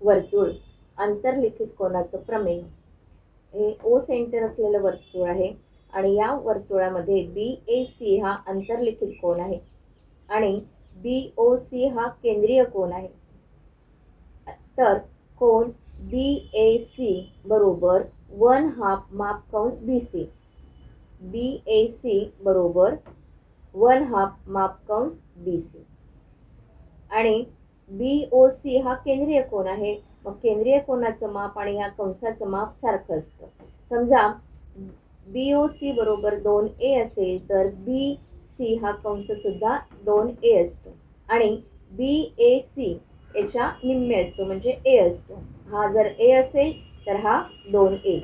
वर्तुळ आंतरलिखित कोनाचं प्रमेय. हे ओ सेंटर असलेलं वर्तुळ आहे आणि या वर्तुळामध्ये बी ए सी हा आंतरलिखित कोन आहे आणि बी ओ सी हा केंद्रीय कोन आहे. तर कोन बी ए सी बरोबर वन हाफ माप कंस B C B A C बरोबर वन हाफ माप कंस बी सी आणि बी ओ सी हा केंद्रीय कोण आहे. मग केंद्रीय कोणाचं माप आणि ह्या कंसाचं माप सारखं असतं. समजा बी ओ सी बरोबर दोन ए असेल तर बी सी हा कंससुद्धा दोन ए असतो. आणि बी ए सी याच्या निम्मे असतो म्हणजे ए असतो. हा जर ए असेल तर हा दोन ए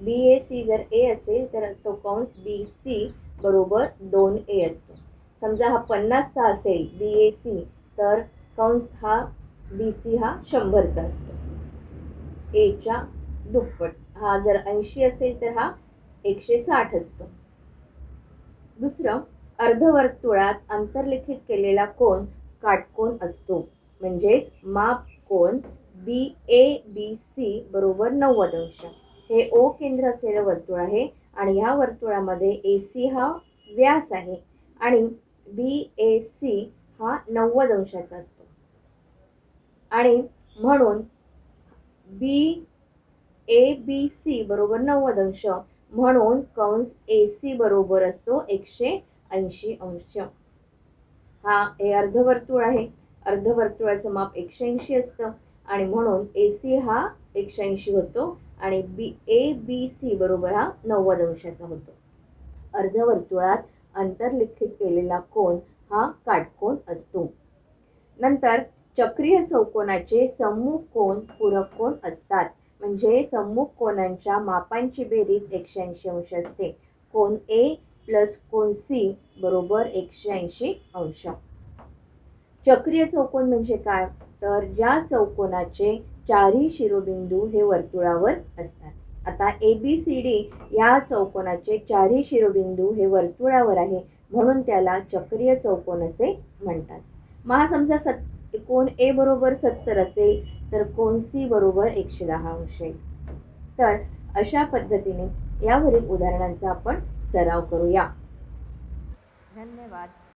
बी ए सी जर ए असेल तर तो कंस बी सी बरोबर दोन ए असतो. समजा हा पन्नासचा असेल बी ए सी तर कंस हा बी सी हा शंभरचा असतो. एच्या दुप्पट हा जर ऐंशी असेल तर हा एकशे साठ असतो. दुसरं अर्धवर्तुळात अंतर्लिखित केलेला कोण काटकोन असतो. म्हणजेच माप कोण बी ए बी सी बरोबर नव्वद अंश. हे ओ केंद्र असलेलं वर्तुळ आहे आणि ह्या वर्तुळामध्ये ए सी हा व्यास आहे आणि बी ए सी हा नव्वद अंशाचा असतो. आणि म्हणून बी ए बी सी बरोबर नव्वद अंश म्हणून कंस ए सी बरोबर असतो एकशे ऐंशी अंश. हा हे अर्धवर्तुळ आहे. अर्धवर्तुळाचं माप एकशे ऐंशी असतं. आणि म्हणून ए सी हा एकशे ऐंशी होतो. आणि बी ए बी सी बरोबर हा नव्वद अंशाचा होतो. अर्धवर्तुळात अंतर्लिखित केलेला कोण हा काटकोण असतो. नंतर चक्रीय चौकोनाचे सम्मुख कोन पूरक कोन असतात? म्हणजे सम्मुख कोनांच्या मापांची बेरीज एकशे ऐंशी अंश असते. कोन ए प्लस कोन सी बरोबर एकशे ऐंशी अंश. चक्रीय चौकोन म्हणजे काय? तर ज्या चौकोनाचे चारही शिरोबिंदू हे वर्तुळावर असतात. आता ए बी सी डी या चौकोनाचे चारही शिरोबिंदू हे वर्तुळावर आहे म्हणून त्याला चक्रीय चौकोन असे म्हणतात. मग हा समजा सत कोण ए बरोबर सत्तर असेल तर कोण सी बरोबर एकशे दहा अंश येईल तर अशा पद्धतीने यावरील उदाहरणांचा आपण सराव करूया. धन्यवाद.